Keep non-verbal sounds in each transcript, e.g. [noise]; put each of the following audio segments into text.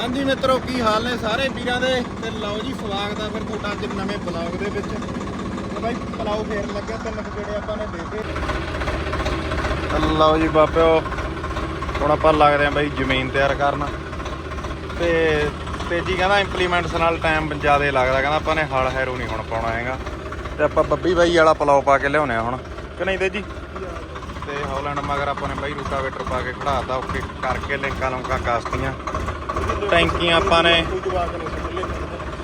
ਹਾਂਜੀ ਮਿੱਤਰੋ, ਕੀ ਹਾਲ ਨੇ ਸਾਰੇ ਵੀਰਾਂ ਦੇ? ਤੇ ਲਓ ਜੀ ਸਵਾਗਤ ਆ ਫਿਰ ਤੁਹਾਡਾ ਅੱਜ ਨਵੇਂ ਬਲੌਗ ਦੇ ਵਿੱਚ। ਤੇ ਬਾਈ ਪਲਾਉ ਫੇਰ ਲੱਗਿਆ ਤਿੰਨ ਜਿਹੜੇ ਆਪਾਂ ਨੇ ਦੇ ਕੇ ਲਓ ਜੀ ਬਾਬਿਓ, ਹੁਣ ਆਪਾਂ ਲੱਗਦੇ ਆਂ ਬਾਈ ਜ਼ਮੀਨ ਤਿਆਰ ਕਰਨ। ਤੇ ਤੇਜੀ ਕਹਿੰਦਾ ਇੰਪਲੀਮੈਂਟਸ ਨਾਲ ਟਾਈਮ ਜ਼ਿਆਦਾ ਲੱਗਦਾ, ਕਹਿੰਦਾ ਆਪਾਂ ਨੇ ਹਲ ਹੈਰੂ ਨਹੀਂ ਹੁਣ ਪਾਉਣਾ ਹੈਗਾ। ਤੇ ਆਪਾਂ ਬੱਬੀ ਬਾਈ ਵਾਲਾ ਪਲਾਉ ਪਾ ਕੇ ਲਿਆਉਣੇ ਆ ਹੁਣ। ਕਿ ਨਹੀਂ ਤੇਜੀ? ਤੇ ਹੌਲੈਂਡ ਮਗਰ ਆਪਾਂ ਨੇ ਬਾਈ ਰੂਟਾਵੇਟਰ ਪਾ ਕੇ ਖੜਾਤਾ ਓਕੇ ਕਰਕੇ ਲਿੰਕਾਂ ਲੰਕਾਂ ਕਾਸਤੀਆਂ। ਟੈਂਕੀਆਂ ਆਪਾਂ ਨੇ।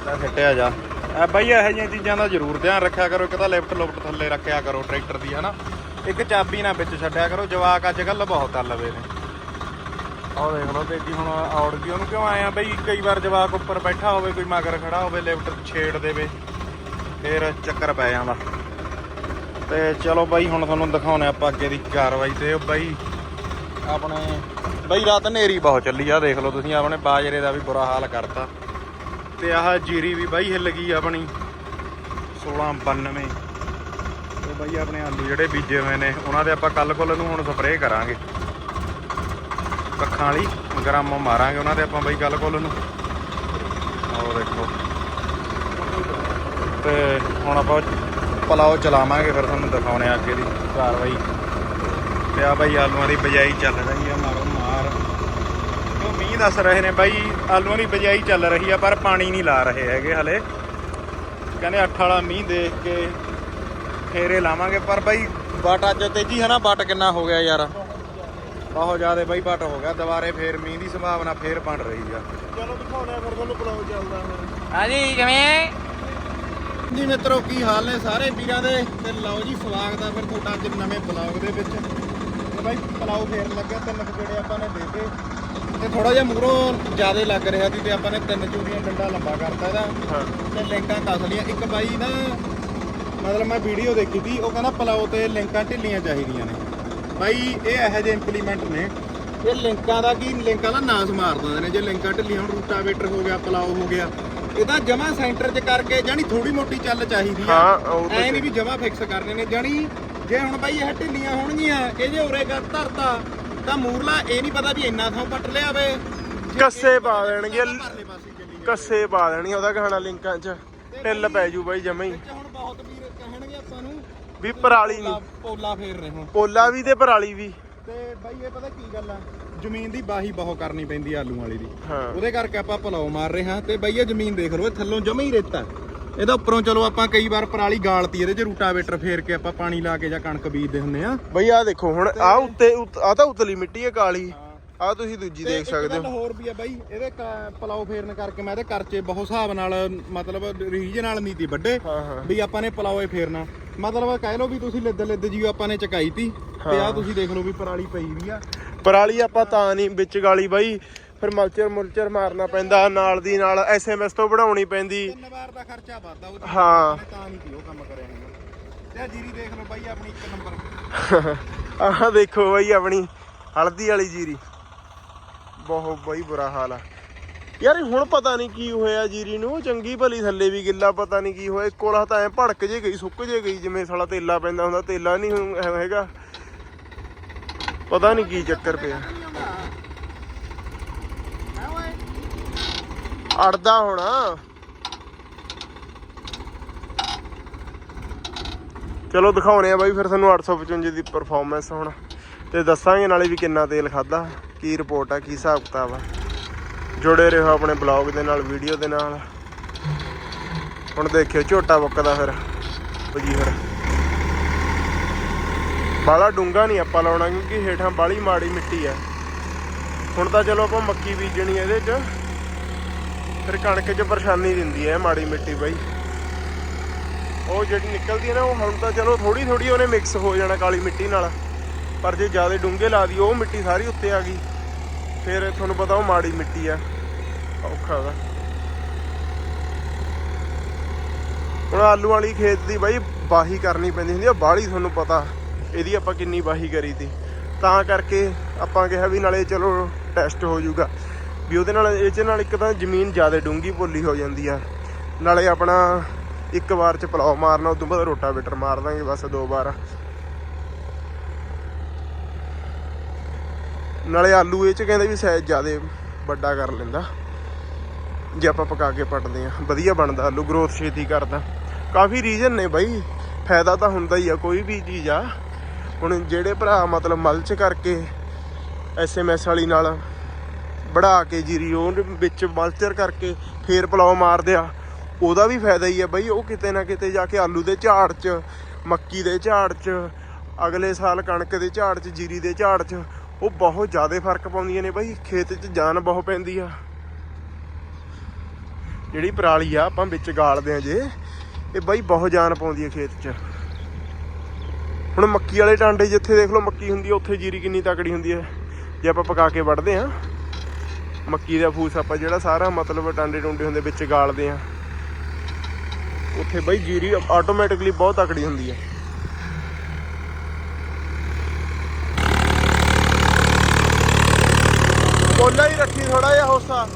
ਤਾਂ ਫਿੱਟਿਆ ਜਾ। ਐ ਬਾਈ ਇਹੋ ਜਿਹੀਆਂ ਚੀਜ਼ਾਂ ਦਾ ਜ਼ਰੂਰ ਧਿਆਨ ਰੱਖਿਆ ਕਰੋ। ਇੱਕ ਤਾਂ ਲਿਫਟ ਲੁਫਟ ਥੱਲੇ ਰੱਖਿਆ ਕਰੋ ਟਰੈਕਟਰ ਦੀ ਹਨਾ। ਇੱਕ ਚਾਬੀ ਨਾ ਵਿੱਚ ਛੱਡਿਆ ਕਰੋ। ਜਵਾਕ ਅੱਜ ਕੱਲ ਬਹੁਤ ਆ ਲਵੇ ਨੇ। ਆਹ ਦੇਖ ਲਓ ਤੇਜੀ ਹੁਣ ਔੜ ਗਈ। ਉਹਨੂੰ ਕਿਉਂ ਆਇਆ ਬਈ ਕਈ ਵਾਰ ਜਵਾਕ ਉੱਪਰ ਬੈਠਾ ਹੋਵੇ ਕੋਈ ਮਗਰ ਖੜਾ ਹੋਵੇ ਲਿਫਟ ਛੇੜ ਦੇਵੇ। ਫੇਰ ਚੱਕਰ ਪੈ ਜਾਂਦਾ। ਤੇ ਚਲੋ ਬਾਈ ਹੁਣ ਤੁਹਾਨੂੰ ਦਿਖਾਉਣੇ ਆਪਾਂ ਅੱਗੇ ਦੀ ਕਾਰਵਾਈ ਤੇ। ਬਾਈ ਆਪਣੇ ਬਈ ਰਾਤ ਹਨੇਰੀ ਬਹੁਤ ਚੱਲੀ ਆ, ਦੇਖ ਲਓ ਤੁਸੀਂ ਆਪਣੇ ਬਾਜਰੇ ਦਾ ਵੀ ਬੁਰਾ ਹਾਲ ਕਰਤਾ। ਤੇ ਆਹ ਜੀਰੀ ਵੀ ਬਾਈ ਹਿੱਲ ਗਈ ਆਪਣੀ। 1692 ਤੇ ਬਾਈ ਆਪਣੇ ਆਲੂ ਜਿਹੜੇ ਬੀਜੇ ਹੋਏ ਨੇ, ਉਹਨਾਂ ਦੇ ਆਪਾਂ ਕੱਲ ਕੋਲ ਨੂੰ ਹੁਣ ਸਪਰੇਅ ਕਰਾਂਗੇ। ਕੱਖਾਂ ਵਾਲੀ, ਗਰਮ ਮਾਰਾਂਗੇ ਉਹਨਾਂ ਦੇ ਆਪਾਂ ਬਾਈ ਕੱਲ ਕੋਲ ਨੂੰ। ਆਹ ਦੇਖੋ। ਤੇ ਹੁਣ ਆਪਾਂ ਪਲਾਓ ਚਲਾਵਾਂਗੇ ਫਿਰ ਤੁਹਾਨੂੰ ਦਿਖਾਉਣੇ ਆ ਅੱਗੇ ਦੀ ਕਾਰਵਾਈ। ਤੇ ਆ ਬਾਈ ਆਲੂਆਂ ਦੀ ਬਜਾਈ ਚੱਲ ਰਹੀ ਮੀਂਹ ਦੱਸ ਰਹੇ ਨੇ ਬਾਈ ਆਲੂਆਂ ਦੀ ਬਜਾਈ ਚੱਲ ਰਹੀ ਆ ਪਰ ਪਾਣੀ ਨਹੀਂ ਲਾ ਰਹੇ ਹੈਗੇ ਹਲੇ। ਕਹਿੰਦੇ ਅੱਠ ਵਾਲਾ ਮੀਂਹ ਦੇਖ ਕੇ ਫੇਰੇ ਲਾਵਾਂਗੇ ਪਰ ਬਾਈ ਬਟ ਅੱਜ ਤੇਜੀ ਹੈ ਨਾ ਬਟ ਕਿੰਨਾ ਹੋ ਗਿਆ ਯਾਰ। ਬਹੁਤ ਜ਼ਿਆਦਾ ਬਾਈ ਬਟ ਹੋ ਗਿਆ ਦੁਬਾਰੇ ਫੇਰ ਮੀਂਹ ਦੀ ਸੰਭਾਵਨਾ ਫੇਰ ਬਣ ਰਹੀ ਆ। ਚਲੋ ਦਿਖਾਉਣੇ ਫਿਰ ਤੁਹਾਨੂੰ ਬਲੌਗ ਚੱਲਦਾ ਹਾਂਜੀ ਕਿਵੇਂ ਜੀ ਮਿੱਤਰੋ ਕੀ ਹਾਲ ਨੇ ਸਾਰੇ ਵੀਰਾਂ ਦੇ? ਤੇ ਲਓ ਜੀ ਸਵਾਗਤ ਆ ਫਿਰ ਤੁਹਾਡਾ ਅੱਜ ਨਵੇਂ ਬਲੌਗ ਦੇ ਵਿੱਚ। ਤੇ ਬਾਈ ਪਲਾਉ ਫੇਰ ਲੱਗਾ ਤਿੰਨ ਜਿਹੜੇ ਆਪਾਂ ਨੇ ਦੇ ਕੇ ਤੇ ਥੋੜਾ ਜਿਹਾ ਮੂਰੋਂ ਜ਼ਿਆਦਾ ਲੱਗ ਰਿਹਾ ਸੀ ਤੇ ਆਪਾਂ ਨੇ ਤਿੰਨ ਚੂੜੀਆਂ ਡੰਡਾ ਲੰਬਾ ਕਰਤਾ ਇਹਦਾ ਹਾਂ। ਤੇ ਲਿੰਕਾਂ ਕੱਸ ਲੀਆਂ ਇੱਕ ਬਾਈ ਨਾ ਮਤਲਬ ਮੈਂ ਵੀਡੀਓ ਦੇਖੀ ਸੀ ਉਹ ਕਹਿੰਦਾ ਪਲਾਉ ਤੇ ਲਿੰਕਾਂ ਢਿੱਲੀਆਂ ਚਾਹੀਦੀਆਂ ਨੇ। ਬਾਈ ਇਹ ਇਹੋ ਜਿਹੇ ਇੰਪਲੀਮੈਂਟ ਨੇ। ਇਹ ਲਿੰਕਾਂ ਦਾ ਕੀ ਲਿੰਕਾਂ ਦਾ ਨਾਸ ਮਾਰ ਦਿੰਦੇ ਨੇ। ਜੇ ਲਿੰਕਾਂ ਢਿੱਲੀਆਂ ਹੁਣ ਰੂਟਾਵੇਟਰ ਹੋ ਗਿਆ ਪਲਾਉ ਹੋ ਗਿਆ। ਇਹਦਾ ਜਮਾ ਸੈਂਟਰ 'ਚ ਕਰਕੇ ਜਾਨੀ ਥੋੜੀ ਮੋਟੀ ਚੱਲ ਚਾਹੀਦੀ ਆ। ਹਾਂ, ਉਹ ਤਾਂ ਐ ਨਹੀਂ ਵੀ ਜਮਾ ਫਿਕਸ ਕਰਨੇ ਨੇ। ਜਾਨੀ ਜੇ ਹੁਣ ਬਾਈ ਇਹ ਢਿੱਲੀਆਂ ਹੋਣਗੀਆਂ ਇਹ ਜੇ ਉਰੇ ਕਰ ਧਰਤਾ ਤਾਂ ਮੂਰਲਾ ਇਹ ਨਹੀਂ ਪਤਾ ਵੀ ਇੰਨਾ ਥਾਂ ਪੱਟ ਲਿਆ ਵੇ। ਜੇ ਕੱਸੇ ਪਾ ਦੇਣਗੇ। ਪਰਲੇ ਪਾਸੇ ਚੱਲੀ ਜਾਵੇ। ਕੱਸੇ ਪਾ ਦੇਣੀ ਉਹਦਾ ਕਹਾਣਾ ਲਿੰਕਾਂ 'ਚ। ਢਿੱਲ ਪੈ ਜੂ ਬਾਈ ਜਮਾ ਹੀ। ਵਿੱਚ ਹੁਣ ਬਹੁਤ ਵੀਰ ਕਹਿਣਗੇ ਆਪਾਂ ਨੂੰ ਵੀ ਪਰਾਲੀ ਨਹੀਂ। ਪੋਲਾ ਫੇਰ ਰਹੇ ਹੋ ਪੋਲਾ ਵੀ ਤੇ ਪਰਾਲੀ ਵੀ। ਤੇ ਬਾਈ ਇਹ ਪਤਾ ਕੀ ਗੱਲ ਆ? ਜ਼ਮੀਨ ਦੀ ਬਾਹੀ ਬਹੁਤ ਕਰਨੀ ਪੈਂਦੀ ਆ ਆਲੂ ਵਾਲੀ ਦੀ। ਹਾਂ। ਉਹਦੇ ਕਰਕੇ ਆਪਾਂ ਪਲਾਉ ਮਾਰ ਰਹੇ ਹਾਂ। ਤੇ ਬਾਈ ਇਹ ਜ਼ਮੀਨ ਦੇਖ ਲਓ ਇਹ ਥੱਲੋਂ ਜਮਾ ਹੀ ਰੇਤਾ। ਇਹਦਾ ਉੱਪਰੋਂ ਚਲੋ ਆਪਾਂ ਕਈ ਵਾਰ ਪਰਾਲੀ ਗਾਲਤੀ ਇਹਦੇ ਚ ਰੂਟਾਵੇਟਰ ਫੇਰ ਕੇ ਆਪਾਂ ਪਾਣੀ ਲਾ ਕੇ ਜਾਂ ਕਣਕ ਬੀਜਦੇ ਹੁੰਨੇ ਆ। ਬਈ ਆ ਦੇਖੋ ਹੁਣ ਆ ਉੱਤੇ ਆ ਤਾਂ ਉਤਲੀ ਮਿੱਟੀ ਹੈ ਕਾਲੀ। ਆ ਤੁਸੀਂ ਦੂਜੀ ਦੇਖ ਸਕਦੇ ਹੋ। ਹੋਰ ਵੀ ਆ ਬਾਈ ਇਹਦੇ ਪਲਾਉ ਫੇਰਨ ਕਰਕੇ ਮੈਂ ਇਹਦੇ ਕਰਚੇ ਬਹੁਤ ਹਿਸਾਬ ਨਾਲ ਮਤਲਬ ਰੀਜ ਨਾਲ ਨਹੀਂ ਤੀ ਵੱਡੇ ਵੀ ਆਪਾਂ ਨੇ ਪਲਾਓਏ ਫੇਰਨਾ। ਮਤਲਬ ਕਹਿ ਲਓ ਵੀ ਤੁਸੀਂ ਲਿੱਦ ਲਿੱਦ ਜੀ ਆਪਾਂ ਨੇ ਚਕਾਈ ਤੀ ਤੇ ਆ ਤੁਸੀਂ ਦੇਖ ਲਓ ਵੀ ਪਰਾਲੀ ਪਈ ਵੀ ਆ। ਪਰਾਲੀ ਆਪਾਂ ਤਾਂ ਨਹੀਂ ਵਿੱਚ ਗਾਲੀ ਬਾਈ। ਫਿਰ ਮਲਚਰ ਮੁਲਚਰ ਮਾਰਨਾ ਪੈਂਦਾ ਨਾਲ ਦੀ ਨਾਲ ਐਸਐਮਐਸ ਤੋਂ ਬਣਾਉਣੀ ਪੈਂਦੀ। ਤਿੰਨ ਵਾਰ ਦਾ ਖਰਚਾ ਵੱਧਦਾ ਉਹ ਹਾਂ। ਆਪਾਂ ਨੇ ਤਾਂ ਨਹੀਂ ਕੀ ਉਹ ਕੰਮ ਕਰਿਆ ਹੈਗਾ। ਤੇ ਆਹ ਜੀਰੀ ਦੇਖ ਲਓ ਬਾਈ ਆਪਣੀ ਇੱਕ ਨੰਬਰ। [laughs] ਆਹ ਦੇਖੋ ਬਾਈ ਆਪਣੀ ਹਲਦੀ ਵਾਲੀ ਜੀਰੀ। ਬਹੁਤ ਬਾਈ ਬੁਰਾ ਹਾਲ ਆ। ਯਾਰ ਹੁਣ ਪਤਾ ਨਹੀਂ ਕੀ ਹੋਇਆ ਜੀਰੀ ਨੂੰ ਚੰਗੀ ਭਲੀ ਥੱਲੇ ਵੀ ਗਿੱਲਾ ਪਤਾ ਨਹੀਂ ਕੀ ਹੋਇਆ। ਕੋਲਾ ਤਾਂ ਐ ਭੜਕ ਜੇ ਗਈ ਸੁੱਕ ਜੇ ਗਈ ਜਿਵੇਂ ਸਾਲਾ ਤੇਲਾ ਪੈਂਦਾ ਹੁੰਦਾ ਤੇਲਾ ਨਹੀਂ ਹੈਗਾ। ਪਤਾ ਨਹੀਂ ਕੀ ਚੱਕਰ ਪਿਆ। ਅੜਦਾ ਹੋਣਾ। ਚਲੋ ਦਿਖਾਉਣੇ ਆ ਬਾਈ, ਫਿਰ ਤੁਹਾਨੂੰ 855 ਦੀ ਪਰਫਾਰਮੈਂਸ ਹੁਣ। ਤੇ ਦੱਸਾਂਗੇ ਨਾਲੇ ਵੀ ਕਿੰਨਾ ਤੇਲ ਖਾਦਾ ਕੀ ਰਿਪੋਰਟ ਆ, ਕੀ ਹਿਸਾਬ ਕਿਤਾਬ ਆ। ਜੁੜੇ ਰਹੋ ਆਪਣੇ ਬਲੌਗ ਦੇ ਨਾਲ ਵੀਡੀਓ ਦੇ ਨਾਲ। ਹੁਣ ਦੇਖਿਓ ਝੋਟਾ ਬੁੱਕਦਾ ਫਿਰ ਵਜੀ ਫਿਰ। ਬਾਲਾ ਡੂੰਗਾ ਨਹੀਂ ਆਪਾਂ ਲਾਉਣਾ, ਕਿਉਂਕਿ ਹੇਠਾਂ ਬਾਲੀ ਮਾੜੀ ਮਿੱਟੀ ਆ। ਹੁਣ ਤਾਂ ਚਲੋ ਆਪਾਂ ਮੱਕੀ ਬੀਜਣੀ ਇਹਦੇ 'ਚ। ਫਿਰ ਕਣਕ 'ਚ ਪਰੇਸ਼ਾਨੀ ਦਿੰਦੀ ਹੈ ਮਾੜੀ ਮਿੱਟੀ ਬਾਈ। ਉਹ ਜਿਹੜੀ ਨਿਕਲਦੀ ਹੈ ਨਾ, ਉਹ ਹੁਣ ਤਾਂ ਚਲੋ ਥੋੜੀ ਥੋੜੀ ਉਹਨੇ ਮਿਕਸ ਹੋ ਜਾਣਾ ਕਾਲੀ ਮਿੱਟੀ ਨਾਲ। ਪਰ ਜੇ ਜ਼ਿਆਦਾ ਡੂੰਘੇ ਲਾ ਦੀ ਉਹ ਮਿੱਟੀ ਸਾਰੀ ਉੱਤੇ ਆ ਗਈ। ਫਿਰ ਤੁਹਾਨੂੰ ਪਤਾ ਉਹ ਮਾੜੀ ਮਿੱਟੀ ਆ, ਔਖਾ ਵਾ ਹੁਣ ਆਲੂ ਵਾਲੀ ਖੇਤ ਦੀ ਬਾਈ ਬਾਹੀ ਕਰਨੀ ਪੈਂਦੀ ਹੁੰਦੀ ਆ, ਬਾਹਲੀ ਤੁਹਾਨੂੰ ਪਤਾ, ਇਹਦੀ ਆਪਾਂ ਕਿੰਨੀ ਬਾਹੀ ਕਰੀ ਤੀ। ਤਾਂ ਕਰਕੇ ਆਪਾਂ ਕਿਹਾ ਵੀ ਨਾਲੇ ਚਲੋ ਟੈਸਟ ਹੋ ਜਾਊਗਾ। ਵੀ ਉਹਦੇ ਨਾਲ ਇਹ ਚ ਨਾਲ ਇੱਕ ਤਾਂ ਜ਼ਮੀਨ ਜ਼ਿਆਦਾ ਡੂੰਗੀ ਭੋਲੀ ਹੋ ਜਾਂਦੀ ਆ। ਨਾਲੇ ਆਪਣਾ ਇੱਕ ਵਾਰ ਚ ਪਲਾਉ ਮਾਰਨਾ, ਉਦੋਂ ਬਾਅਦ ਰੋਟਾਵੇਟਰ ਮਾਰ ਦਾਂਗੇ ਬਸ ਦੋ ਵਾਰ। ਨਾਲੇ ਆਲੂ ਇਹ ਚ ਕਹਿੰਦੇ ਵੀ ਸਾਈਜ਼ ਜ਼ਿਆਦਾ ਵੱਡਾ ਕਰ ਲੈਂਦਾ। ਜੇ ਆਪਾਂ ਪਕਾ ਕੇ ਪਟਦੇ ਆ, ਵਧੀਆ ਬਣਦਾ ਆਲੂ ਗਰੋਥ ਛੇਤੀ ਕਰਦਾ। ਕਾਫੀ ਰੀਜ਼ਨ ਨੇ ਬਾਈ, ਫਾਇਦਾ ਤਾਂ ਹੁੰਦਾ ਹੀ ਆ, ਕੋਈ ਵੀ ਚੀਜ਼ ਆ। ਹੁਣ ਜਿਹੜੇ ਭਰਾ ਮਤਲਬ ਮਲਚ ਕਰਕੇ ਐਸਐਮਐਸ ਵਾਲੀ ਨਾਲ ਬੜਾ ਕੇ ਜੀਰੀ ਉਹ ਵਿੱਚ ਮਲਚਰ ਕਰਕੇ ਫੇਰ ਪਲਾਉ ਮਾਰਦੇ ਆ। ਉਹਦਾ ਵੀ ਫਾਇਦਾ ਹੀ ਆ ਬਈ, ਉਹ ਕਿਤੇ ਨਾ ਕਿਤੇ ਜਾ ਕੇ ਆਲੂ ਦੇ ਝਾੜ 'ਚ, ਮੱਕੀ ਦੇ ਝਾੜ 'ਚ, ਅਗਲੇ ਸਾਲ ਕਣਕ ਦੇ ਝਾੜ 'ਚ, ਜੀਰੀ ਦੇ ਝਾੜ 'ਚ, ਉਹ ਬਹੁਤ ਜ਼ਿਆਦਾ ਫ਼ਰਕ ਪਾਉਂਦੀਆਂ ਨੇ ਬਈ, ਖੇਤ 'ਚ ਜਾਨ ਬਹੁਤ ਪੈਂਦੀ ਆ। ਜਿਹੜੀ ਪਰਾਲੀ ਆ, ਆਪਾਂ ਵਿੱਚ ਗਾਲਦੇ ਆ ਜੇ, ਇਹ ਬਈ ਬਹੁਤ ਜਾਨ ਪਾਉਂਦੀ ਆ ਖੇਤ 'ਚ। ਹੁਣ ਮੱਕੀ ਵਾਲੇ ਟਾਂਡੇ ਜਿੱਥੇ ਦੇਖ ਲਓ, ਮੱਕੀ ਹੁੰਦੀ ਆ, ਉੱਥੇ ਜੀਰੀ ਕਿੰਨੀ ਤਕੜੀ ਹੁੰਦੀ ਹੈ ਜੇ ਆਪਾਂ ਪਕਾ ਕੇ ਵੱਢਦੇ ਆ। ਮੱਕੀ ਦਾ ਫੂਸ ਆਪਾਂ ਜਿਹੜਾ ਸਾਰਾ ਮਤਲਬ ਟਾਂਡੇ ਟੁੰਡੇ ਹੁੰਦੇ ਵਿੱਚ ਗਾਲਦੇ ਆ ਉੱਥੇ ਬਈ ਜੀਰੀ ਆਟੋਮੈਟਿਕਲੀ ਬਹੁਤ ਤਕੜੀ ਹੁੰਦੀ ਹੈ ਕੋਲਾ ਹੀ ਰੱਖੀ ਥੋੜਾ ਜਿਹਾ ਹੋਸਾ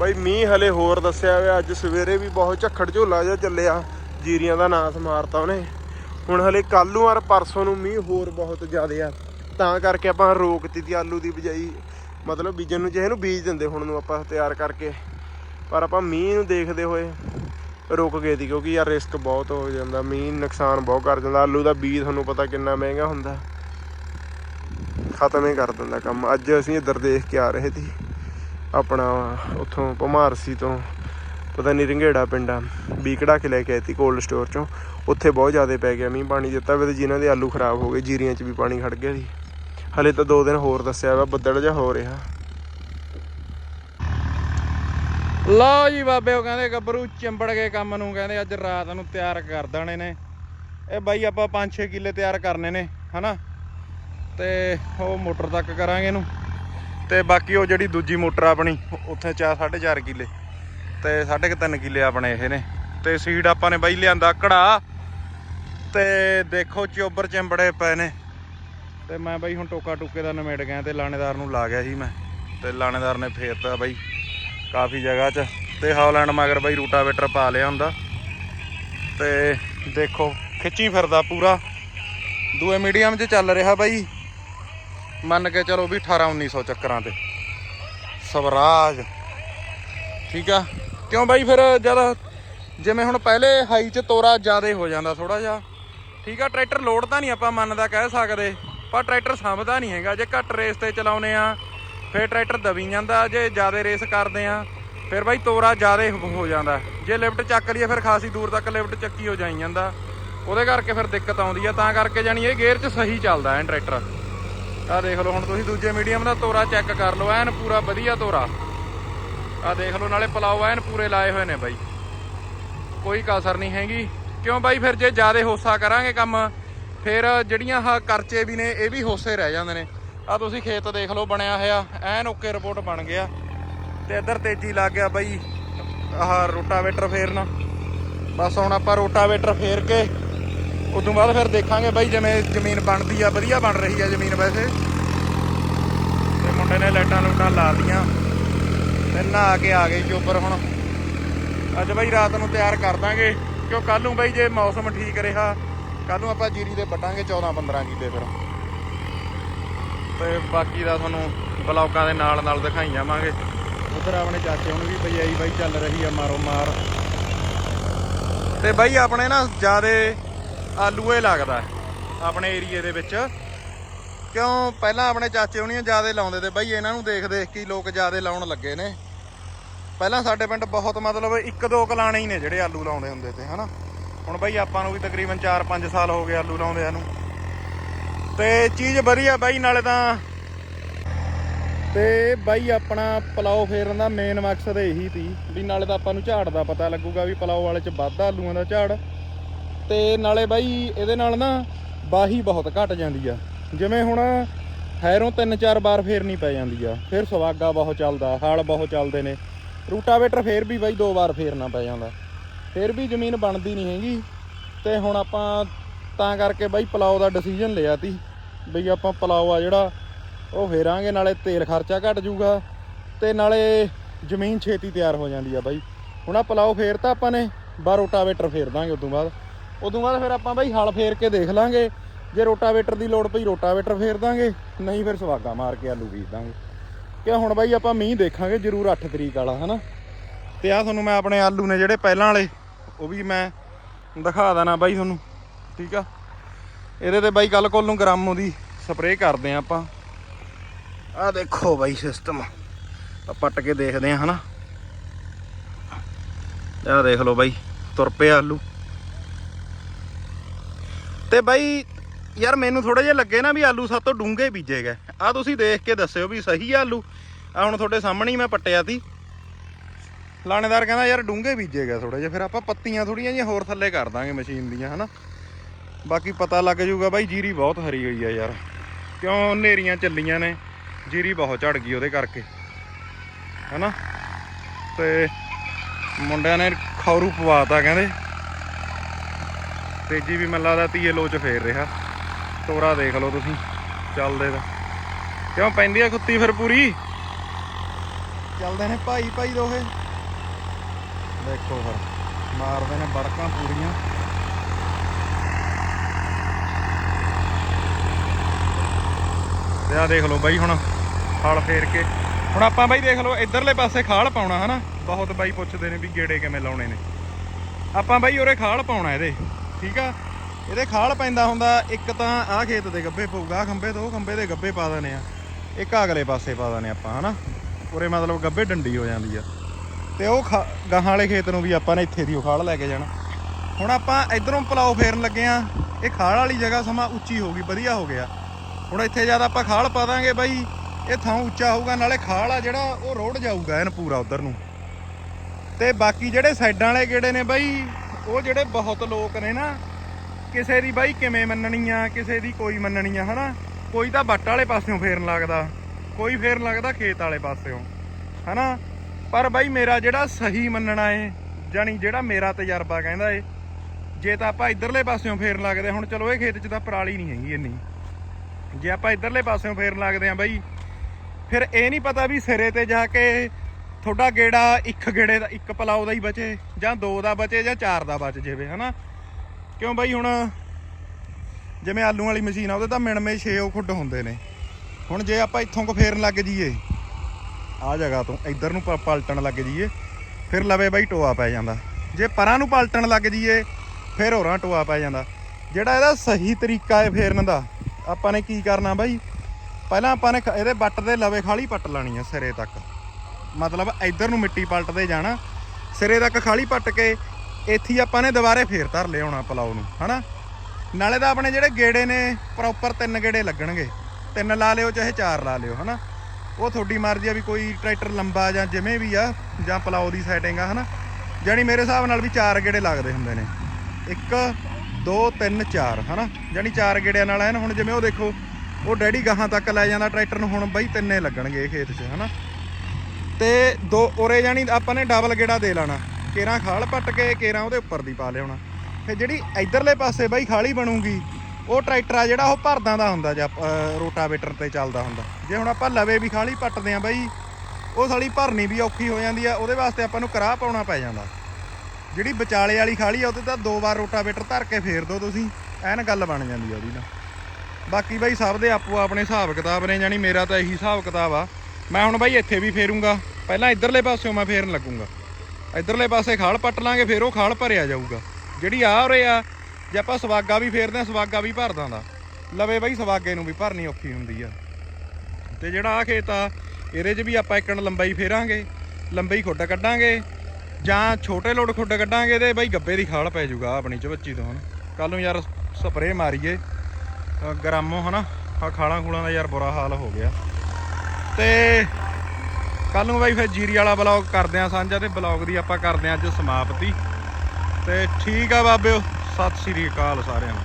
ਬਈ ਮੀਂਹ ਹਲੇ ਹੋਰ ਦੱਸਿਆ ਹੋਇਆ, ਅੱਜ ਸਵੇਰੇ ਵੀ ਬਹੁਤ ਝੱਖੜ ਝੋਲਾ ਜਿਹਾ ਚੱਲਿਆ। ਜੀਰੀਆਂ ਦਾ ਨਾਸ ਮਾਰਤਾ ਉਹਨੇ। ਹੁਣ ਹਲੇ ਕੱਲ ਨੂੰ ਔਰ ਪਰਸੋਂ ਨੂੰ ਮੀਂਹ ਹੋਰ ਬਹੁਤ ਜ਼ਿਆਦਾ ਆ। ਤਾਂ ਕਰਕੇ ਆਪਾਂ ਰੋਕਤੀ ਤੀ ਆਲੂ ਦੀ ਬਿਜਾਈ। ਮਤਲਬ ਬੀਜਣ ਨੂੰ ਜਿਹੇ ਨੂੰ ਬੀਜ ਦਿੰਦੇ ਹੁਣ ਨੂੰ ਆਪਾਂ ਤਿਆਰ ਕਰਕੇ। ਪਰ ਆਪਾਂ ਮੀਂਹ ਨੂੰ ਦੇਖਦੇ ਹੋਏ ਰੁਕ ਗਏ ਸੀ ਕਿਉਂਕਿ ਯਾਰ ਰਿਸਕ ਬਹੁਤ ਹੋ ਜਾਂਦਾ। ਮੀਂਹ ਨੁਕਸਾਨ ਬਹੁਤ ਕਰ ਜਾਂਦਾ। ਆਲੂ ਦਾ ਬੀਜ ਤੁਹਾਨੂੰ ਪਤਾ ਕਿੰਨਾ ਮਹਿੰਗਾ ਹੁੰਦਾ। ਖਤਮ ਹੀ ਕਰ ਦਿੰਦਾ ਕੰਮ। ਅੱਜ ਅਸੀਂ ਇੱਧਰ ਦੇਖ ਕੇ ਆ ਰਹੇ ਸੀ ਆਪਣਾ ਉੱਥੋਂ ਭਮਾਰਸੀ ਤੋਂ ਪਤਾ ਨਹੀਂ ਰਿੰਗੇੜਾ ਪਿੰਡਾ ਬੀ ਕਢਾ ਕੇ ਲੈ ਕੇ ਆਏ ਤੀ ਕੋਲਡ ਸਟੋਰ ਚੋਂ। ਉੱਥੇ ਬਹੁਤ ਜ਼ਿਆਦਾ ਪੈ ਗਿਆ ਮੀਂਹ ਪਾਣੀ ਦਿੱਤਾ ਵੇ ਤੇ ਜਿਨ੍ਹਾਂ ਦੇ ਆਲੂ ਖਰਾਬ ਹੋ ਗਏ, ਜੀਰੀਆਂ 'ਚ ਵੀ ਪਾਣੀ ਖੜ ਗਿਆ ਸੀ। ਹਲੇ ਤਾਂ ਦੋ ਦਿਨ ਹੋਰ ਦੱਸਿਆ ਵਾ, ਬੱਦਲ ਜਿਹਾ ਹੋ ਰਿਹਾ। ਲਓ ਜੀ ਬਾਬੇ, ਉਹ ਕਹਿੰਦੇ ਗੱਭਰੂ ਚਿੰਬੜ ਗਏ ਕੰਮ ਨੂੰ, ਕਹਿੰਦੇ ਅੱਜ ਰਾਤ ਨੂੰ ਤਿਆਰ ਕਰ ਦੇਣੇ ਨੇ। ਇਹ ਬਾਈ ਆਪਾਂ 5-6 ਕਿੱਲੇ ਤਿਆਰ ਕਰਨੇ ਨੇ, ਹਨਾ? ਤੇ ਉਹ ਮੋਟਰ ਤੱਕ ਕਰਾਂਗੇ ਇਹਨੂੰ। ਤੇ ਬਾਕੀ ਉਹ ਜਿਹੜੀ ਦੂਜੀ ਮੋਟਰ ਆ ਆਪਣੀ ਉਹ ਉੱਥੇ 4 4.5 ਕਿੱਲੇ। ਤੇ 3.5 ਕਿੱਲੇ ਆਪਣੇ ਇਹ ਨੇ। ਤੇ ਸੀਡ ਆਪਾਂ ਨੇ ਬਾਈ ਲਿਆਂਦਾ ਕੜਾ ਤੇ ਦੇਖੋ ਚੋਬਰ ਚਿੰਬੜੇ ਪਏ ਨੇ। ਤੇ ਮੈਂ ਬਾਈ ਹੁਣ ਟੋਕਾ ਟੁਕੇ ਦਾ ਨਿਮੇੜ ਗਿਆ ਤੇ ਲਾਣੇਦਾਰ ਨੂੰ ਲਾ ਗਿਆ ਸੀ ਮੈਂ। ਤੇ ਲਾਣੇਦਾਰ ਨੇ ਫੇਰਤਾ ਬਾਈ ਕਾਫੀ ਜਗ੍ਹਾ 'ਚ। ਤੇ ਹੌਲੈਂਡ ਮਗਰ ਬਾਈ ਰੂਟਾਵੇਟਰ ਪਾ ਲਿਆ ਹੁੰਦਾ। ਤੇ ਦੇਖੋ, ਖਿੱਚੀ ਫਿਰਦਾ ਪੂਰਾ। ਦੂਏ ਮੀਡੀਅਮ 'ਚ ਚੱਲ ਰਿਹਾ ਬਾਈ। ਮੰਨ ਕੇ ਚਲੋ ਵੀ 18 1900 ਚੱਕਰਾਂ ਤੇ। ਸਵਰਾਜ। ਠੀਕ ਆ? ਕਿਉਂ ਬਾਈ ਫਿਰ ਜਦ ਜਿਵੇਂ ਹੁਣ ਪਹਿਲੇ ਹਾਈ 'ਚ ਤੋਰਾ ਜ਼ਿਆਦਾ ਹੋ ਜਾਂਦਾ ਥੋੜਾ ਜਿਹਾ, ਠੀਕ ਆ, ਟਰੈਕਟਰ ਲੋਡ ਤਾਂ ਨਹੀਂ ਆਪਾਂ ਮੰਨਦਾ ਕਹਿ ਸਕਦੇ, ਪਰ ਟਰੈਕਟਰ ਸੰਭਦਾ ਨਹੀਂ ਹੈਗਾ, ਜੇ ਘੱਟ ਰੇਸ ਤੇ ਚਲਾਉਨੇ ਆ, ਫਿਰ ਟਰੈਕਟਰ ਦਬੀ ਜਾਂਦਾ, ਜੇ ਜ਼ਿਆਦਾ ਰੇਸ ਕਰਦੇ ਆ, ਫਿਰ ਬਾਈ ਤੋਰਾ ਜ਼ਿਆਦਾ ਹੋ ਜਾਂਦਾ, ਜੇ ਲਿਫਟ ਚੱਕ ਲਈਏ ਫਿਰ ਖਾਸੀ ਦੂਰ ਤੱਕ ਲਿਫਟ ਚੱਕੀ ਹੋ ਜਾਈ ਜਾਂਦਾ, ਉਹਦੇ ਕਰਕੇ ਫਿਰ ਦਿੱਕਤ ਆਉਂਦੀ ਆ, ਤਾਂ ਕਰਕੇ ਜਾਨੀ ਇਹ ਗੇਅਰ 'ਚ ਸਹੀ ਚੱਲਦਾ ਐ ਟਰੈਕਟਰ। ਆ ਦੇਖ ਲਓ, ਹੁਣ ਤੁਸੀਂ ਦੂਜੇ ਮੀਡੀਅਮ ਦਾ ਤੋਰਾ ਚੈੱਕ ਕਰ ਲਓ, ਐਨ ਪੂਰਾ ਵਧੀਆ ਤੋਰਾ। ਆ ਦੇਖ ਲਓ, ਨਾਲੇ ਪਲਾਓ ਐਨ ਪੂਰੇ ਲਾਏ ਹੋਏ ਨੇ ਬਾਈ। ਕੋਈ ਕਸਰ ਨਹੀਂ ਹੈਗੀ। ਕਿਉਂ ਬਾਈ, ਫਿਰ ਜੇ ਜ਼ਿਆਦਾ ਹੋਸਾ ਕਰਾਂਗੇ ਕੰਮ, ਫਿਰ ਜਿਹੜੀਆਂ ਆਹ ਕਰਚੇ ਵੀ ਨੇ, ਇਹ ਵੀ ਹੋਸੇ ਰਹਿ ਜਾਂਦੇ ਨੇ। ਆ ਤੁਸੀਂ ਖੇਤ ਦੇਖ ਲਓ, ਬਣਿਆ ਹੋਇਆ, ਐਨ ਓਕੇ ਰਿਪੋਰਟ ਬਣ ਗਿਆ। ਤੇ ਇੱਧਰ ਤੇਜ਼ੀ ਲੱਗ ਗਿਆ ਬਾਈ, ਆਹ ਰੋਟਾਵੇਟਰ ਫੇਰਨਾ। ਬਸ ਹੁਣ ਆਪਾਂ ਰੋਟਾਵੇਟਰ ਫੇਰ ਕੇ, ਉਦੋਂ ਬਾਅਦ ਫਿਰ ਦੇਖਾਂਗੇ ਬਾਈ, ਜਿਵੇਂ ਜ਼ਮੀਨ ਬਣਦੀ ਆ, ਵਧੀਆ ਬਣ ਰਹੀ ਆ ਜ਼ਮੀਨ ਵੈਸੇ। ਤੇ ਮੁੰਡੇ ਨੇ ਲਾਈਟਾਂ ਲੂਟਾਂ ਲਾ ਦੀਆਂ ਫਿਰ ਨਹਾ ਕੇ ਆ ਗਏ ਚੋਬਰ ਹੁਣ। ਅੱਜ ਬਾਈ ਰਾਤ ਨੂੰ ਤਿਆਰ ਕਰ ਦਾਂਗੇ। ਕਿਉਂ ਕੱਲ ਨੂੰ ਬਾਈ ਜੇ ਮੌਸਮ ਠੀਕ ਰਿਹਾ ਕੱਲ ਨੂੰ ਆਪਾਂ ਜੀਰੀ ਦੇ ਵੱਟਾਂਗੇ 14 15 ਕਿੱਲੇ ਫਿਰ। ਤੇ ਬਾਕੀ ਦਾ ਤੁਹਾਨੂੰ ਬਲੌਗਾਂ ਦੇ ਨਾਲ ਨਾਲ ਦਿਖਾਈ ਜਾਵਾਂਗੇ। ਉਧਰ ਆਪਣੇ ਚਾਚੇ ਹੁਣ ਵੀ ਬਜਾਈ ਬਾਈ ਚੱਲ ਰਹੀ ਆ ਮਾਰੋ ਮਾਰ। ਤੇ ਬਾਈ ਆਪਣੇ ਨਾ ਜਿਆਦੇ ਆਲੂਏ ਲੱਗਦਾ ਆਪਣੇ ਏਰੀਏ ਦੇ ਵਿੱਚ। ਕਿਉਂ ਪਹਿਲਾਂ ਆਪਣੇ ਚਾਚੇ ਹੁਣੀਆਂ ਜਿਆਦੇ ਲਾਉਂਦੇ ਤੇ ਬਾਈ ਇਹਨਾਂ ਨੂੰ ਦੇਖ ਦੇਖ ਕੇ ਲੋਕ ਜਿਆਦੇ ਲਾਉਣ ਲੱਗੇ ਨੇ। ਪਹਿਲਾਂ ਸਾਡੇ ਪਿੰਡ ਬਹੁਤ ਮਤਲਬ ਇੱਕ ਦੋ ਕਲਾਣੇ ਹੀ ਨੇ ਜਿਹੜੇ ਆਲੂ ਲਾਉਂਦੇ ਹੁੰਦੇ ਤੇ, ਹਨਾ? ਹੁਣ ਬਾਈ ਆਪਾਂ ਨੂੰ ਵੀ ਤਕਰੀਬਨ 4-5 ਸਾਲ ਹੋ ਗਏ ਆਲੂ ਲਾਉਂਦਿਆਂ ਨੂੰ। ਤੇ ਚੀਜ਼ ਵਧੀਆ ਬਾਈ, ਨਾਲੇ ਤਾਂ ਤੇ ਬਾਈ ਆਪਣਾ ਪਲਾਓ ਫੇਰਨ ਦਾ ਮੇਨ ਮਕਸਦ ਇਹੀ ਸੀ ਵੀ ਨਾਲੇ ਤਾਂ ਆਪਾਂ ਨੂੰ ਝਾੜ ਦਾ ਪਤਾ ਲੱਗੂਗਾ ਵੀ ਪਲਾਓ ਵਾਲੇ ਚ ਵੱਧ ਆਲੂਆਂ ਦਾ ਝਾੜ। ਤੇ ਨਾਲੇ ਬਾਈ ਇਹਦੇ ਨਾਲ ਨਾ ਬਾਹੀ ਬਹੁਤ ਘਟ ਜਾਂਦੀ ਆ। ਜਿਵੇਂ ਹੁਣ ਹੈਰੋਂ ਤਿੰਨ ਚਾਰ ਵਾਰ ਫੇਰਨੀ ਪੈ ਜਾਂਦੀ ਆ, ਫਿਰ ਸਵਾਗਾ ਬਹੁਤ ਚੱਲਦਾ, ਹਲ ਬਹੁਤ ਚੱਲਦੇ ਨੇ। ਰੂਟਾਵੇਟਰ ਫੇਰ ਵੀ ਬਾਈ ਦੋ ਵਾਰ ਫੇਰਨਾ ਪੈ ਜਾਂਦਾ। ਫੇਰ ਵੀ ਜ਼ਮੀਨ ਬਣਦੀ ਨਹੀਂ ਹੈਗੀ। ਤੇ ਹੁਣ ਆਪਾਂ ਤਾਂ ਕਰਕੇ ਬਾਈ ਪਲਾਓ ਦਾ ਡਿਸੀਜਨ ਲਿਆ ਤੀ, ਬਈ ਆਪਾਂ ਪਲਾਓ ਆ ਜਿਹੜਾ, ਉਹ ਫੇਰਾਂਗੇ, ਨਾਲੇ ਤੇਲ ਖਰਚਾ ਘਟ ਜਾਊਗਾ, ਤੇ ਨਾਲੇ ਜ਼ਮੀਨ ਛੇਤੀ ਤਿਆਰ ਹੋ ਜਾਂਦੀ ਆ ਬਾਈ। ਹੁਣ ਆ ਪਲਾਓ ਫੇਰਤਾ ਆਪਾਂ ਨੇ, ਬਾ ਰੋਟਾਵੇਟਰ ਫੇਰ ਦਾਂਗੇ ਉਦੋਂ ਬਾਅਦ। ਉਦੋਂ ਬਾਅਦ ਫਿਰ ਆਪਾਂ ਬਾਈ ਹਲ ਫੇਰ ਕੇ ਦੇਖ ਲਾਂਗੇ ਜੇ ਰੋਟਾਵੇਟਰ ਦੀ ਲੋੜ ਪਈ ਰੋਟਾਵੇਟਰ ਫੇਰ ਦਾਂਗੇ, ਨਹੀਂ ਫਿਰ ਸਵਾਗਾ ਮਾਰ ਕੇ ਆਲੂ ਬੀਜ ਦਾਂਗੇ। ਕਿ ਹੁਣ ਬਾਈ ਆਪਾਂ ਮੀਂਹ ਦੇਖਾਂਗੇ ਜ਼ਰੂਰ 8 ਤਰੀਕ ਵਾਲਾ, ਹਨਾ? ਤੇ ਆ ਤੁਹਾਨੂੰ ਮੈਂ ਆਪਣੇ ਆਲੂ ਨੇ ਜਿਹੜੇ ਪਹਿਲਾਂ ਵਾਲੇ, ਉਹ ਵੀ ਮੈਂ ਦਿਖਾ ਦੇਣਾ ਬਾਈ ਤੁਹਾਨੂੰ, ਠੀਕ ਆ? ਇਹਦੇ ਤੇ ਬਾਈ ਕੱਲ ਕੋਲ ਨੂੰ ਗ੍ਰਾਮੋ ਦੀ ਸਪਰੇਅ ਕਰਦੇ ਆ ਆਪਾਂ। ਆ ਦੇਖੋ ਬਾਈ ਸਿਸਟਮ ਆ ਪੱਟ ਕੇ ਦੇਖਦੇ ਆ, ਹਨਾ? ਆ ਦੇਖ ਲਓ ਬਾਈ, ਤੁਰ ਪਏ ਆਲੂ। ਤੇ ਬਾਈ ਯਾਰ ਮੈਨੂੰ ਥੋੜੇ ਜਿਹਾ ਲੱਗੇ ਨਾ ਵੀ ਆਲੂ ਸਭ ਤੋਂ ਡੂੰਘੇ ਬੀਜੇ ਗਏ ਆ ਤੁਸੀਂ ਦੇਖ ਕੇ ਦੱਸਿਓ ਵੀ ਸਹੀ ਆ ਆਲੂ। ਆ ਹੁਣ ਤੁਹਾਡੇ ਸਾਹਮਣੇ ਹੀ ਮੈਂ ਪੱਟਿਆ ਸੀ। ਲਾਣੇਦਾਰ ਕਹਿੰਦਾ, ਯਾਰ ਡੂੰਘੇ ਬੀਜੇ ਗਏ ਥੋੜੇ ਜਿਹਾ। ਫਿਰ ਆਪਾਂ ਪੱਤੀਆਂ ਥੋੜੀਆਂ ਜਿਹੀਆਂ ਹੋਰ ਥੱਲੇ ਕਰ ਦਾਂਗੇ ਮਸ਼ੀਨ ਦੀਆਂ, ਹਨਾ? ਬਾਕੀ ਪਤਾ ਲੱਗ ਜਾਊਗਾ ਬਾਈ, ਜੀਰੀ ਬਹੁਤ ਹਰੀ ਹੋਈ ਆ ਯਾਰ। ਕਿਉਂ ਹਨੇਰੀਆਂ ਚੱਲੀਆਂ ਨੇ? ਜੀਰੀ ਬਹੁਤ ਝੜ ਗਈ ਉਹਦੇ ਕਰਕੇ। ਹਨਾ? ਤੇ ਮੁੰਡਿਆਂ ਨੇ ਖੌਰੂ ਪਵਾਤਾ ਕਹਿੰਦੇ। ਤੇਜੀ ਵੀ ਮੈਨੂੰ ਲੱਗਦਾ ਤੀਏ ਲੋ ਚ ਫੇਰ ਰਿਹਾ। ਤੋਰਾ ਦੇਖ ਲਓ ਤੁਸੀਂ ਚੱਲਦੇ ਦਾ ਕਿਉਂ ਪੈਂਦੀ ਆ ਕੁੱਤੀ ਫਿਰ ਪੂਰੀ? ਚੱਲਦੇ ਨੇ ਭਾਈ ਭਾਈ ਦੋਹੇ। ਦੇਖੋ ਫਿਰ ਮਾਰਦੇ ਨੇ ਬੜਕਾਂ ਪੂਰੀਆਂ। ਤੇ ਆ ਦੇਖ ਲਓ ਬਾਈ ਹੁਣ ਖਾਲ ਫੇਰ ਕੇ। ਹੁਣ ਆਪਾਂ ਬਾਈ ਦੇਖ ਲਓ ਇਧਰਲੇ ਪਾਸੇ ਖਾਲ ਪਾਉਣਾ ਹਨਾ? ਬਹੁਤ ਬਾਈ ਪੁੱਛਦੇ ਨੇ ਵੀ ਗੇੜੇ ਕਿਵੇਂ ਲਾਉਣੇ ਨੇ। ਆਪਾਂ ਬਾਈ ਉਰੇ ਖਾਲ ਪਾਉਣਾ ਇਹਦੇ ਠੀਕ ਆ? ਇਹਦੇ ਖਾਲ ਪੈਂਦਾ ਹੁੰਦਾ, ਇੱਕ ਤਾਂ ਆਹ ਖੇਤ ਦੇ ਗੱਬੇ ਪਊਗਾ, ਆਹ ਖੰਬੇ ਤੋਂ, ਉਹ ਖੰਬੇ ਦੇ ਗੱਬੇ ਪਾ ਦਨੇ ਆ। ਇੱਕ ਅਗਲੇ ਪਾਸੇ ਪਾ ਦਨੇ ਆਪਾਂ, ਹਨਾ? ਉਰੇ ਮਤਲਬ ਗੱਬੇ ਡੰਡੀ ਹੋ ਜਾਂਦੀ ਆ। ਤੇ ਉਹ ਖਾ- ਗਾਹਾਂ ਵਾਲੇ ਖੇਤ ਨੂੰ ਵੀ ਆਪਾਂ ਨੇ ਇੱਥੇ ਦੀ ਉਹ ਖਾਲ ਲੈ ਕੇ ਜਾਣਾ। ਹੁਣ ਆਪਾਂ ਇਧਰੋਂ ਪਲਾਓ ਫੇਰਨ ਲੱਗੇ ਆ। ਇਹ ਖਾਲ ਵਾਲੀ ਜਗ੍ਹਾ ਸਮਾਂ ਉੱਚੀ ਹੋ ਗਈ, ਵਧੀਆ ਹੋ ਗਿਆ। ਹੁਣ ਇੱਥੇ ਜਦ ਆਪਾਂ ਖਾਲ ਪਾ ਦਾਂਗੇ ਬਾਈ, ਇਹ ਥਾਂ ਉੱਚਾ ਹੋਊਗਾ, ਨਾਲੇ ਖਾਲ ਆ ਜਿਹੜਾ, ਉਹ ਰੋੜ ਜਾਊਗਾ ਐਨ ਪੂਰਾ ਉਧਰ ਨੂੰ। ਤੇ ਬਾਕੀ ਜਿਹੜੇ ਸਾਈਡਾਂ ਵਾਲੇ ਗੇੜੇ ਨੇ ਬਾਈ, ਉਹ ਜਿਹੜੇ ਬਹੁਤ ਲੋਕ ਨੇ ਨਾ ਕਿਸੇ ਦੀ ਬਾਈ ਕਿਵੇਂ ਮੰਨਣੀ ਆ ਕਿਸੇ ਦੀ ਕੋਈ ਮੰਨਣੀ ਆ ਹਨਾ? ਕੋਈ ਤਾਂ ਬੱਟ ਵਾਲੇ ਪਾਸਿਓਂ ਫੇਰਨ ਲੱਗਦਾ। ਕੋਈ ਫੇਰਨ ਲੱਗਦਾ ਖੇਤ ਵਾਲੇ ਪਾਸਿਓਂ, ਹਨਾ? ਪਰ ਬਾਈ ਮੇਰਾ ਜਿਹੜਾ ਸਹੀ ਮੰਨਣਾ ਏ ਜਾਨੀ ਜਿਹੜਾ ਮੇਰਾ ਤਜਰਬਾ ਕਹਿੰਦਾ ਏ, ਜੇ ਤਾਂ ਆਪਾਂ ਇਧਰਲੇ ਪਾਸਿਓਂ ਫੇਰਨ ਲੱਗਦੇ, ਹੁਣ ਚਲੋ ਇਹ ਖੇਤ 'ਚ ਤਾਂ ਪਰਾਲੀ ਨਹੀਂ ਹੈਗੀ ਇੰਨੀ। ਜੇ ਆਪਾਂ ਇਧਰਲੇ ਪਾਸਿਓਂ ਫੇਰਨ ਲੱਗਦੇ ਆ ਬਾਈ, ਫਿਰ ਇਹ ਨਹੀਂ ਪਤਾ ਵੀ ਸਿਰੇ ਤੇ ਜਾ ਕੇ ਤੁਹਾਡਾ ਗੇੜਾ ਇੱਕ ਗੇੜੇ ਦਾ, ਇੱਕ ਪਲਾਉ ਦਾ ਹੀ ਬਚੇ, ਜਾਂ ਦੋ ਦਾ ਬਚੇ, ਜਾਂ ਚਾਰ ਦਾ ਬਚ ਜਾਵੇ, ਹਨਾ? ਕਿਉਂ ਬਾਈ ਹੁਣ ਜਿਵੇਂ ਆਲੂ ਵਾਲੀ ਮਸ਼ੀਨ ਆ, ਉਹਦੇ ਤਾਂ ਮਿਣਵੇਂ 6 ਖੁੱਡ ਹੁੰਦੇ ਨੇ। ਹੁਣ ਜੇ ਆਪਾਂ ਇੱਥੋਂ ਕੋ ਫੇਰਨ ਲੱਗ ਜਾਈਏ, ਆ ਜਗ੍ਹਾ ਤੋਂ, ਇੱਧਰ ਨੂੰ ਪਲਟਣ ਲੱਗ ਜਾਈਏ, ਫਿਰ ਲਵੇ ਬਾਈ ਟੋਆ ਪੈ ਜਾਂਦਾ। ਜੇ ਪਰਾਂ ਨੂੰ ਪਲਟਣ ਲੱਗ ਜਾਈਏ, ਫਿਰ ਹੋਰਾਂ ਟੋਆ ਪੈ ਜਾਂਦਾ। ਜਿਹੜਾ ਇਹਦਾ ਸਹੀ ਤਰੀਕਾ ਹੈ ਫੇਰਨ ਦਾ, ਆਪਾਂ ਨੇ ਕੀ ਕਰਨਾ ਬਾਈ? ਪਹਿਲਾਂ ਆਪਾਂ ਨੇ ਇਹਦੇ ਬੱਟ ਦੇ ਲਵੇ ਖਾਲੀ ਪੱਟ ਲਾਣੀ ਆ ਸਿਰੇ ਤੱਕ। ਮਤਲਬ ਇੱਧਰ ਨੂੰ ਮਿੱਟੀ ਪਲਟਦੇ ਜਾਣਾ, ਸਿਰੇ ਤੱਕ ਖਾਲੀ ਪੱਟ ਕੇ ਇੱਥੇ ਆਪਾਂ ਨੇ ਦੁਬਾਰੇ ਫੇਰ ਧਰ ਲਿਆਉਣਾ ਪਲਾਉ ਨੂੰ, ਹਨਾ? ਨਾਲੇ ਤਾਂ ਆਪਣੇ ਜਿਹੜੇ ਗੇੜੇ ਨੇ ਪ੍ਰੋਪਰ ਤਿੰਨ ਗੇੜੇ ਲੱਗਣਗੇ। ਤਿੰਨ ਲਾ ਲਿਓ ਚਾਹੇ ਚਾਰ ਲਾ ਲਿਓ, ਹਨਾ? ਉਹ ਤੁਹਾਡੀ ਮਰਜ਼ੀ ਆ ਵੀ ਕੋਈ ਟਰੈਕਟਰ ਲੰਬਾ ਜਾਂ ਜਿਵੇਂ ਵੀ ਆ, ਜਾਂ ਪਲਾਉ ਦੀ ਸੈਟਿੰਗ ਆ, ਹਨਾ? ਜਾਣੀ ਮੇਰੇ ਹਿਸਾਬ ਨਾਲ ਵੀ ਚਾਰ ਗੇੜੇ ਲੱਗਦੇ ਹੁੰਦੇ ਨੇ। 1 2 3 4 ਹਨਾ? ਜਾਣੀ ਚਾਰ ਗੇੜਿਆਂ ਨਾਲ ਐਨ ਹੁਣ ਜਿਵੇਂ ਉਹ ਦੇਖੋ, ਉਹ ਡੈਡੀ ਗਾਹਾਂ ਤੱਕ ਲੈ ਜਾਂਦਾ ਟਰੈਕਟਰ ਨੂੰ, ਹੁਣ ਬਈ ਤਿੰਨੇ ਲੱਗਣਗੇ ਇਹ ਖੇਤ 'ਚ, ਹਨਾ? ਤੇ ਦੋ, ਉਰੇ ਜਾਣੀ ਆਪਾਂ ਨੇ ਡਬਲ ਗੇੜਾ ਦੇ ਲੈਣਾ। ਕੇਰਾਂ ਖਾਲ ਪੱਟ ਕੇ ਕੇਰਾਂ ਉਹਦੇ ਉੱਪਰ ਦੀ ਪਾ ਲਿਆਉਣਾ। ਫਿਰ ਜਿਹੜੀ ਇਧਰਲੇ ਪਾਸੇ ਬਾਈ ਖਾਲੀ ਬਣੂਗੀ, ਉਹ ਟਰੈਕਟਰ ਆ ਜਿਹੜਾ ਉਹ ਭਰਦਾਂ ਦਾ ਹੁੰਦਾ ਜਾਂ ਰੋਟਾਵੇਟਰ ਤੇ ਚੱਲਦਾ ਹੁੰਦਾ। ਜੇ ਹੁਣ ਆਪਾਂ ਲਵੇ ਵੀ ਖਾਲੀ ਪੱਟਦੇ ਆ ਬਾਈ, ਉਹ ਸਾਲੀ ਭਰਨੀ ਵੀ ਔਖੀ ਹੋ ਜਾਂਦੀ ਆ, ਉਹਦੇ ਵਾਸਤੇ ਆਪਾਂ ਨੂੰ ਕਰਾਹ ਪਾਉਣਾ ਪੈ ਜਾਂਦਾ। ਜਿਹੜੀ ਵਿਚਾਲੇ ਵਾਲੀ ਖਾਲੀ ਆ, ਉਹਦੇ ਤਾਂ ਦੋ ਵਾਰ ਰੋਟਾਵੇਟਰ ਧਰ ਕੇ ਫੇਰ ਦੋ ਤੁਸੀਂ, ਐਨ ਗੱਲ ਬਣ ਜਾਂਦੀ ਆ ਉਹਦੀ ਨਾ ਬਾਕੀ ਬਾਈ ਸਭ ਦੇ ਆਪੋ ਆਪਣੇ ਹਿਸਾਬ ਕਿਤਾਬ ਨੇ ਜਾਨੀ ਮੇਰਾ ਤਾਂ ਇਹੀ ਹਿਸਾਬ ਕਿਤਾਬ ਆ। ਮੈਂ ਹੁਣ ਬਾਈ ਇੱਥੇ ਵੀ ਫੇਰੂੰਗਾ, ਪਹਿਲਾਂ ਇਧਰਲੇ ਪਾਸਿਓਂ ਮੈਂ ਫੇਰਨ ਲੱਗੂੰਗਾ। ਇਧਰਲੇ ਪਾਸੇ ਖਾਲ ਪੱਟ ਲਾਂਗੇ ਫਿਰ ਉਹ ਖਾਲ ਭਰਿਆ ਜਾਊਗਾ। ਜਿਹੜੀ ਆ ਉਰੇ ਆ ਜੇ ਆਪਾਂ ਸਵਾਗਾ ਵੀ ਫੇਰਦੇ ਆ ਸਵਾਗਾ ਵੀ ਭਰ ਦਾਂਦਾ ਲਵੇ ਬਈ ਸਵਾਗੇ ਨੂੰ ਵੀ ਭਰਨੀ ਔਖੀ ਹੁੰਦੀ ਆ। ਤੇ ਜਿਹੜਾ ਆ ਖੇਤ ਆ ਇਹਦੇ 'ਚ ਵੀ ਆਪਾਂ ਇੱਕਣ ਲੰਬਾਈ ਫੇਰਾਂਗੇ ਲੰਬਾਈ ਖੁੱਡ ਕੱਢਾਂਗੇ ਜਾਂ ਛੋਟੇ ਲੋਡ ਖੁੱਡ ਕੱਢਾਂਗੇ ਤੇ ਬਈ ਗੱਬੇ ਦੀ ਖਾਲ ਪੈ ਜਾਊਗਾ ਆਪਣੀ ਚ ਬੱਚੀ ਤੋਂ ਹਨਾ ਕੱਲ ਨੂੰ ਯਾਰ ਸਪਰੇਅ ਮਾਰੀਏ ਅ, ਗਰਾਮੋ ਹਨਾ ਆ ਖਾਲਾਂ ਖੂਲਾਂ ਦਾ ਯਾਰ ਬੁਰਾ ਹਾਲ ਹੋ ਗਿਆ। ਤੇ ਕੱਲ ਨੂੰ ਬਾਈ ਫਿਰ ਜੀਰੀ ਵਾਲਾ ਬਲੌਗ ਕਰਦੇ ਆ ਸਾਂਝਾ ਤੇ ਬਲੌਗ ਦੀ ਆਪਾਂ ਕਰਦੇ ਆ ਅੱਜ ਸਮਾਪਤੀ। ਤੇ ਠੀਕ ਆ ਬਾਬਿਓ, ਸਤਿ ਸ੍ਰੀ ਅਕਾਲ ਸਾਰਿਆਂ ਨੂੰ।